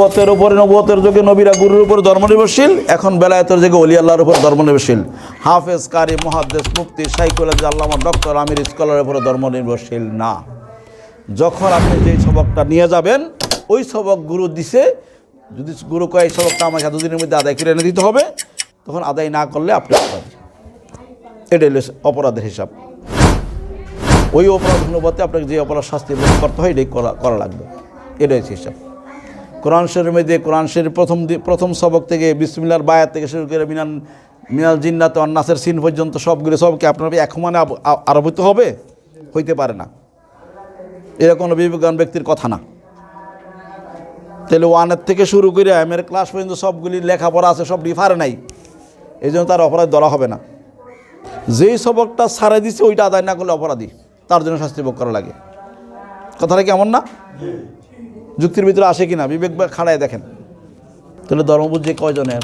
নবতের উপরে নবতের যুগে নবীরা গুরুর উপর ধর্ম নির্ভরশীল এখন বেলায়েতের যুগে অলি আল্লাহর উপর ধর্ম নির্ভরশীল হাফেজ, কারি মহাদ্দেশ মুক্তি সাইকোলজি আল্লামা, ডক্টর আমির স্কলারের উপরে ধর্ম নির্ভরশীল না। যখন আপনি যেই সবকটা নিয়ে যাবেন, ওই সবক গুরু দিছে, যদি গুরু কয় এই সবকটা আমাকে দুদিনের মধ্যে আদায় করে এনে দিতে হবে, তখন আদায় না করলে আপনি অপরাধী। এটাই অপরাধের হিসাব। ওই অপরাধ অনুপাতে আপনাকে যে অপরাধ শাস্তি করতে হয়, এটাই করা করা লাগবে। এটাই হিসাব। কোরআন শরীর মধ্যে, কোরআন শরীর প্রথম প্রথম সবক থেকে বিসমিল্লার বায়াত থেকে শুরু করে মিনান মিনাল জিন্নাত নাসের সিন পর্যন্ত সবগুলো সবকে আপনার এক আ- আরোপিত হবে? হইতে পারে না। এরকম কোনো বিবেকবান ব্যক্তির কথা না। তাহলে ওয়ানের থেকে শুরু করে এমের ক্লাস পর্যন্ত সবগুলি লেখাপড়া আছে, সব রিফারে নাই। এই জন্য তার অপরাধ ধরা হবে না। যেই সবকটা ছাড়ে দিছে, ওইটা আদায় না করলে অপরাধী। তার জন্য শাস্তি ভোগ করা লাগে। কথাটা কেমন না? যুক্তির ভিতরে আসে কি না বিবেক বা খাড়ায় দেখেন। তাহলে ধর্ম বুঝছে কয়জনের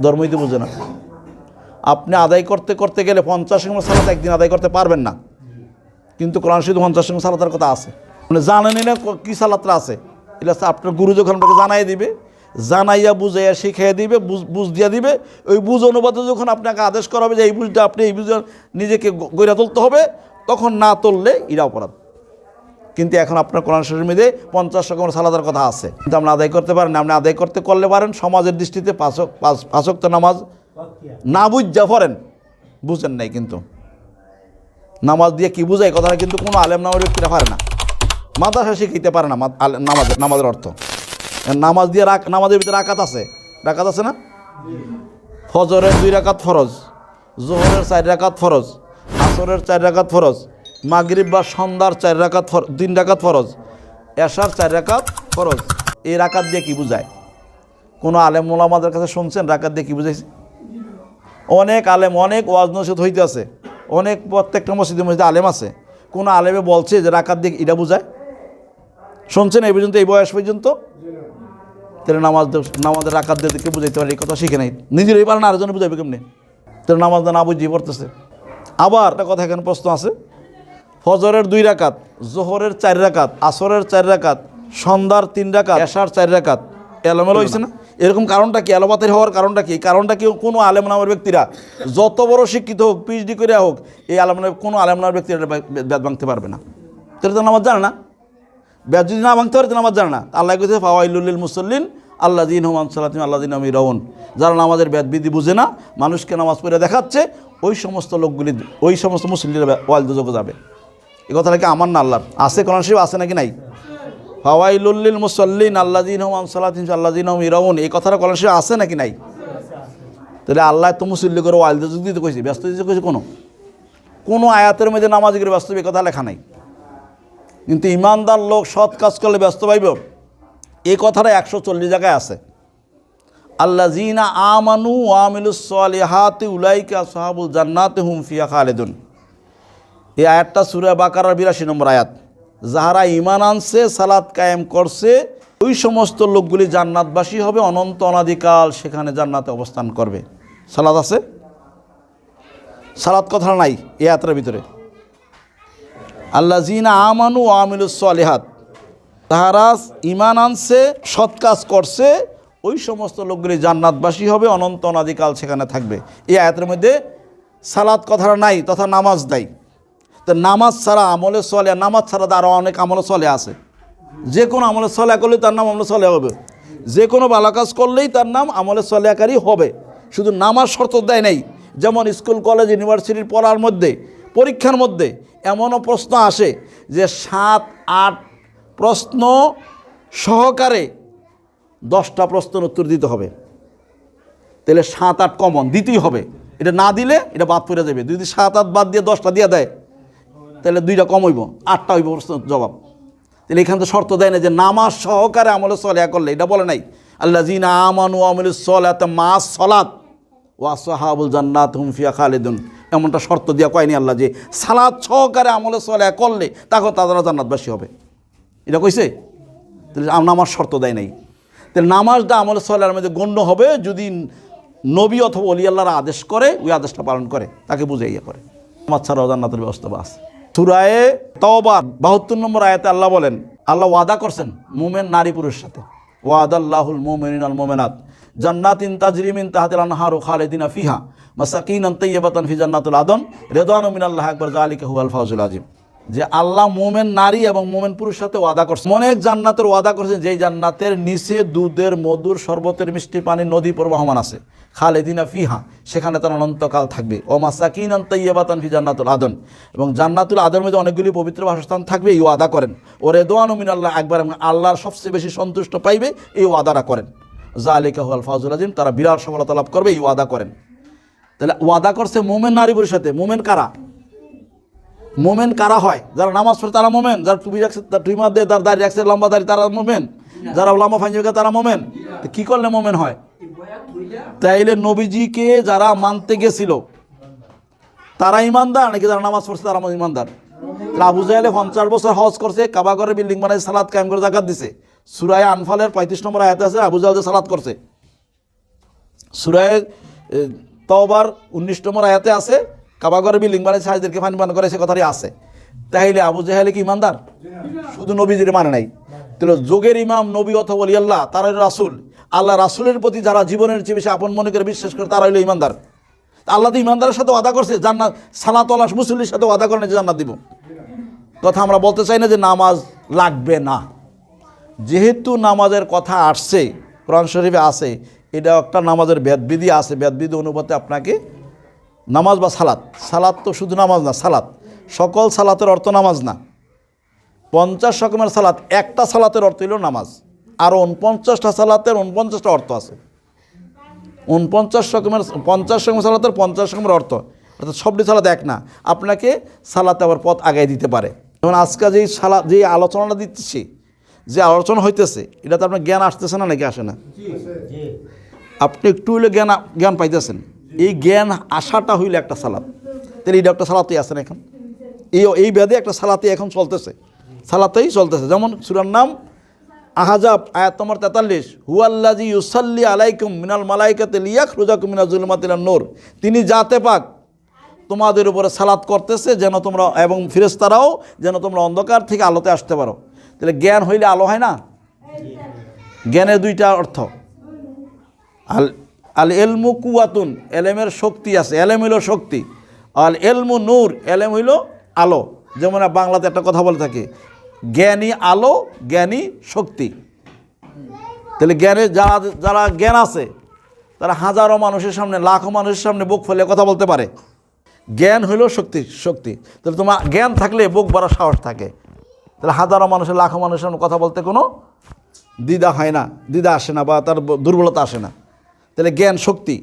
ধর্মই তো বুঝে না। আপনি আদায় করতে করতে গেলে পঞ্চাশ সময় সালাত একদিন আদায় করতে পারবেন না। কিন্তু কোরআন শুধু পঞ্চাশ সময় সালাতের কথা আছে। মানে জানেনই না ক- সালাতটা আছে? এটা আপনার গুরু যখন আপনাকে জানাই দিবে, জানাইয়া বুঝাইয়া শিখাইয়া দিবে, বুঝ বুঝ দিয়া দিবে, ওই বুঝ অনুপাতে যখন আপনাকে আদেশ করা হবে যে এই বুঝটা আপনি এই বুঝ নিজেকে গ- গইরা তুলতে হবে, তখন না তুললে এটা অপরাধ। কিন্তু এখন আপনার কোরআন শরীর মধ্যে পঞ্চাশ রকমের সালাদার কথা আছে। কিন্তু আপনি আদায় করতে পারেন, আপনি আদায় করতে করলে পারেন, সমাজের দৃষ্টিতে পাঁচ পাঁচক্ত নামাজ না বুঝা পড়েন, বুঝেন নাই কিন্তু। নামাজ দিয়ে কি বুঝায় কথাটা কিন্তু কোনো আলেম নামের ব্যক্তিরা পারে না। মাদ্রাসা শিখাইতে পারে না নামাজের নামাজের অর্থ। নামাজ দিয়ে রাখ নামাজের ভিতরে রাকাত আছে। রাকাত আছে না? ফজরের দুই রাকাত ফরজ, জোহরের চার রাকাত ফরজ, আসরের চার রাকাত ফরজ মাগরিব বা সন্ধ্যার চার রাকাত তিন রাকাত ফরজ, এশার চার রাকাত ফরজ। এই রাকাত দিয়ে কি বুঝায়? কোনো আলেম মোলামাদের কাছে শুনছেন? রাকাত দিয়ে কি বুঝাইছে? অনেক আলেম, অনেক ওয়াজ নসিহত হইতে আছে অনেক প্রত্যেকটা মসজিদের মসজিদে আলেম আছে। কোনো আলেমে বলছে যে রাকাত দিয়ে এটা বুঝায়? শুনছেন এই পর্যন্ত, এই বয়স পর্যন্ত? তাহলে নামাজ নামাজের রাকাত দিয়ে কে বুঝাইতে পারে? এই কথা শিখে নাই। নিজেরই পারে না আরেকজনে বুঝাইবে কেমনি? তাহলে নামাজ না বুঝিয়ে পড়তেছে। আবার একটা কথা এখানে প্রশ্ন আছে। ফজরের দুই রাকাত, জোহরের চার রাকাত, আসরের চার রাকাত, সন্ধ্যার তিন রাকাত, এশার চার রাকাত। এলোমেলো হয়েছে না? এরকম কারণটা কি? এলোপাতের হওয়ার কারণটা কি? কারণটা কি কোনো আলেম নামের ব্যক্তিরা যত বড় শিক্ষিত হোক পিএইচডি করে হোক, এই আলেম কোনো আলেম নামের ব্যক্তিরা ব্যাদ ভাঙতে পারবে না। তাহলে তো নামাজ জানে না। ব্যাদ যদি না ভাঙতে পারে তো নামাজ জানে না। আল্লাহ কেছে ফাওয়াইলুল্লিল মুসল্লিন আল্লাহ দিন হুমান সালাতিম আল্লাহ দিন আমি রহন যারা নামাজের ব্যাদ বিধি বুঝে না, মানুষকে নামাজ পড়ে দেখাচ্ছে, ওই সমস্ত লোকগুলি, ওই সমস্ত মুসল্লিরা ওয়াল দুযোগে যাবে। এই কথা নাকি আমার না আল্লাহর? আছে কোরআন শরীফ, আছে নাকি নাই? ফাওয়াইলুল্লিল মুসল্লিন আল্লাহ দিন হুমান সালাতিম আল্লাহ দিন আমি রহন এই কথাটা কোরআন শরীফ আছে নাকি নাই? তাহলে আল্লাহ তো মুসল্লি করে ওয়াল দুযোগ দিতে কইছে, ব্যস্ত দিতে কইছে কোনো? কোনো আয়াতের মধ্যে নামাজ করে ব্যস্ত এই কথা লেখা নাই। কিন্তু ইমানদার লোক সৎ কাজ করলে ব্যস্ত পাইব। এই কথাটা একশো চল্লিশ জায়গায় আছে। আল্লা জিনা আমানু আমিলুসলিহাতে উলাইকা সাহাবুল জান্নাতে হুমফিয়া খালেদুন। এই আয়াতটা সুরা বাকারার বিরাশি নম্বর আয়াত। যাহারা ইমান আনছে, সালাত কায়েম করছে, ওই সমস্ত লোকগুলি জান্নাতবাসী হবে, অনন্ত অনাদিকাল সেখানে জান্নাতে অবস্থান করবে। সালাদ আছে? সালাদ কথা নাই এই আয়াতের ভিতরে। আল্লাহ জিনা আমানু আমিলুসলিহাত তাহারা ইমান আনছে, সৎ কাজ করছে, ওই সমস্ত লোকগুলি জান্নাতবাসী হবে, অনন্ত অনাদিকাল সেখানে থাকবে। এই আয়াতের মধ্যে সালাদ কথাটা নাই, তথা নামাজ নাই। তো নামাজ ছাড়া আমলে চলে নামাজ ছাড়া তো আরও অনেক আমলে চলে আছে। যে কোনো আমলে চলে করলেই তার নাম আমলে চলে হবে। যে কোনো ভালো কাজ করলেই তার নাম আমলে চলেকারই হবে। শুধু নামাজ শর্ত দেয় নাই। যেমন স্কুল, কলেজ, ইউনিভার্সিটির পড়ার মধ্যে, পরীক্ষার মধ্যে এমনও প্রশ্ন আসে যে সাত, আট প্রশ্ন সহকারে দশটা প্রশ্নের উত্তর দিতে হবে। তাহলে সাত, আট কমন দিতেই হবে। এটা না দিলে এটা বাদ পড়ে যাবে। যদি সাত, আট বাদ দিয়ে দশটা দিয়ে দেয় তাহলে দুইটা কম হইব, আটটা হইব প্রশ্ন জবাব। তাহলে এখানে তো শর্ত দেয় না যে নামাজ সহকারে আমলে সলেয়া করলে, এটা বলে নাই। আল্লাহ জিনা আমানু আমল সলাত মা সলাত, ওয়া সাহাবুল জান্নাত হুমফিয়া খালেদুন। এমনটা শর্ত দিয়া কয়নি আল্লাহ যে সালাদ সহকারে আমলে সলেয়া করলে তখন তারা জান্নাতবাসী হবে। এটা কইছে? তাহলে নামাজ শর্ত দেয় নাই। তাহলে নামাজটা আমলে সলের মধ্যে গণ্য হবে যদি নবী অথবা অলি আল্লাহর আদেশ করে, ওই আদেশটা পালন করে, তাকে বুঝে ইয়ে করে। নামাজ ছাড়াও জান্নাতের ব্যবস্থা আছে। সুরায়ে তওবার বাহাত্তর নম্বর আয়াতে আল্লাহ বলেন, আল্লাহ ওয়াদা করছেন মোমেন নারী পুরুষের সাথে। ওয়াদাল্লাহুল মোমেন আল মোমেনাত, জান্নাতিন তাজরিমিন তাহাতিল ও খালেদিন ফিহা, মাসাকিনান তাইয়্যিবাতান ফি জান্নাতুল আদন রেদান আকবর আকবার, যালিকা হুয়াল ফাউজুল আযীম যে আল্লাহ মোমেন নারী এবং মোমেন পুরুষ সাথে ওয়াদা করছে। অনেক জান্নাতের ওয়াদা করছে যেই জান্নাতের নিচে দুধের, মধুর, শরবতের, মিষ্টি পানি, নদী প্রবাহমান আছে। খালেদিনা ফিহা, সেখানে তার অনন্তকাল থাকবে। ও মাসাকিন তৈবাতান ফি জান্নাতুল আদন। এবং জান্নাতুল আদর মধ্যে অনেকগুলি পবিত্র বাসস্থান থাকবে, এই ওয়াদা করেন। ও রেদোয়ান মিন আল্লাহ একবার এবং আল্লাহর সবচেয়ে বেশি সন্তুষ্ট পাইবে, এই ওয়াদাটা করেন। জালিকা হুয়াল ফাজুল আজিম, তারা বিরাট সফলতা লাভ করবে, এই ওয়াদা করেন। তাহলে ওয়াদা করছে মোমেন নারী পুরুষের সাথে। মোমেন কারা? মোমেন কারা হয়? যারা নামাজ পড়ে তারা মোমেন যারা টুপি রাখছে তার টুপি মার দিয়ে তার দাড়ি রাখছে লম্বা দাড়ি তারা মোমেন যারা লম্বা ফাঞ্জিকা তারা মোমেন। তো কী করলে মোমেন হয়? তাইলে নবীজিকে যারা মানতে গেছিল তারা ইমানদার নাকি যারা নামাজ পড়ছে তারা ইমানদার? আবু জাহেলে পঞ্চাশ বছর হজ করছে কাবা করে বিল্ডিং বানাই সালাদ কায়েম করে জাকাত দিছে। সুরায় আনফালের পঁয়ত্রিশ নম্বর আয়াতে আছে আবু জাহেল সালাদ করছে। সুরায় এ, তওবার উনিশ নম্বর আয়াতে আছে কাবাগরে বিল্ডিং বানাই সাহায্যদেরকে ফানি পান করে সে কথাটি আছে। তাইলে আবু জাহেলে কি ইমানদার? শুধু নবীজির মানে নাই। তাহলে যোগের ইমাম, নবী অথবা আল্লাহ তারা রাসুল। আল্লাহ রাসুলের প্রতি যারা জীবনের চেয়ে বেশি আপন মনে করে বিশ্বাস করে, তারা হলো ইমানদার। আল্লাহ তো ইমানদারের সাথে ওয়াদা করছে, জান্নাত সালাত মুসল্লির সাথে ওয়াদা করে না যে জান্নাত দিব। কথা আমরা বলতে চাই না যে নামাজ লাগবে না। যেহেতু নামাজের কথা আসছে, কোরআন শরীফে আছে এটা একটা নামাজের বেদবিধি আছে। বেদবিধি অনুপাতে আপনাকে নামাজ বা সালাত। সালাত তো শুধু নামাজ না সালাত। সকল সালাতের অর্থ নামাজ না। পঞ্চাশ রকমের সালাত একটা সালাতের অর্থ হইল নামাজ। আর উনপঞ্চাশটা সালাতের উনপঞ্চাশটা অর্থ আছে। উনপঞ্চাশ রকমের পঞ্চাশ রকমের সালাতের পঞ্চাশ রকমের অর্থ। অর্থাৎ সবটি সালাত এক না। আপনাকে সালাতে আবার পথ আগায় দিতে পারে। যেমন আজকে যেই সালা যেই আলোচনাটা দিচ্ছি যে আলোচনা হইতেছে এটা তো আপনার জ্ঞান আসতেছে না নাকি আসে না? আপনি একটু হইলে জ্ঞান জ্ঞান পাইতেছেন। এই জ্ঞান আসাটা হইলে একটা সালাত। তাহলে এইটা একটা সালাতেই আছেন এখন? এই এই ব্যাধে একটা সালাতে এখন চলতেছে। সালাতেই চলতেছে। যেমন সুরার নাম, আহাজাব, আয়াত নম্বর তেতাল্লিশ হুয়াল্লাজি ইউসাল্লি আলাইকুম মিনাল মালাইকাতে লিয়াক রুজাকুম মিনাল জুলমাতিল নূর। তিনি যাতে পাক তোমাদের উপরে সালাত করতেছে যেন তোমরা, এবং ফিরেস্তারাও যেন তোমরা অন্ধকার থেকে আলোতে আসতে পারো। তাহলে জ্ঞান হইলে আলো হয় না? জ্ঞানের দুইটা অর্থ। আল আল এলমু কুয়াতুন এলেমের শক্তি আছে, এলেম হইল শক্তি। আল এলমু নূর, এলেম হইল আলো। যেমন বাংলাতে একটা কথা বলে থাকে, জ্ঞানী আলো, জ্ঞানী শক্তি। তাহলে জ্ঞানের যারা যারা জ্ঞান আছে, তারা হাজারো মানুষের সামনে, লাখো মানুষের সামনে বুক ফেলে কথা বলতে পারে। জ্ঞান হইল শক্তি শক্তি। তাহলে তোমার জ্ঞান থাকলে বুক বাড়ার সাহস থাকে। তাহলে হাজারো মানুষের, লাখো মানুষের সামনে কথা বলতে কোনো দ্বিধা হয় না, দ্বিধা আসে না বা তার দুর্বলতা আসে না। তাহলে জ্ঞান শক্তি।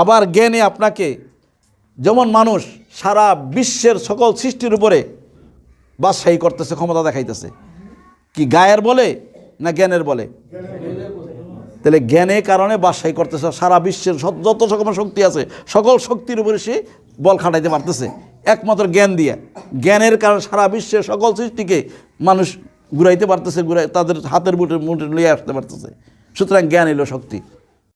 আবার জ্ঞানে আপনাকে যেমন মানুষ সারা বিশ্বের সকল সৃষ্টির উপরে বাদশাহী করতেছে, ক্ষমতা দেখাইতেছে। কি গায়ের বলে না জ্ঞানের বলে? তাহলে জ্ঞানের কারণে বাদশাহী করতেছে, সারা বিশ্বের যত রকমের শক্তি আছে, সকল শক্তির উপরে সে বল খাটাইতে পারতেছে। একমাত্র জ্ঞান দিয়ে। জ্ঞানের কারণে সারা বিশ্বের সকল সৃষ্টিকে মানুষ ঘুরাইতে পারতেছে, ঘুরাই তাদের হাতের বুটে মুটে লিয়ে আসতে পারতেছে। সুতরাং জ্ঞান এলো শক্তি।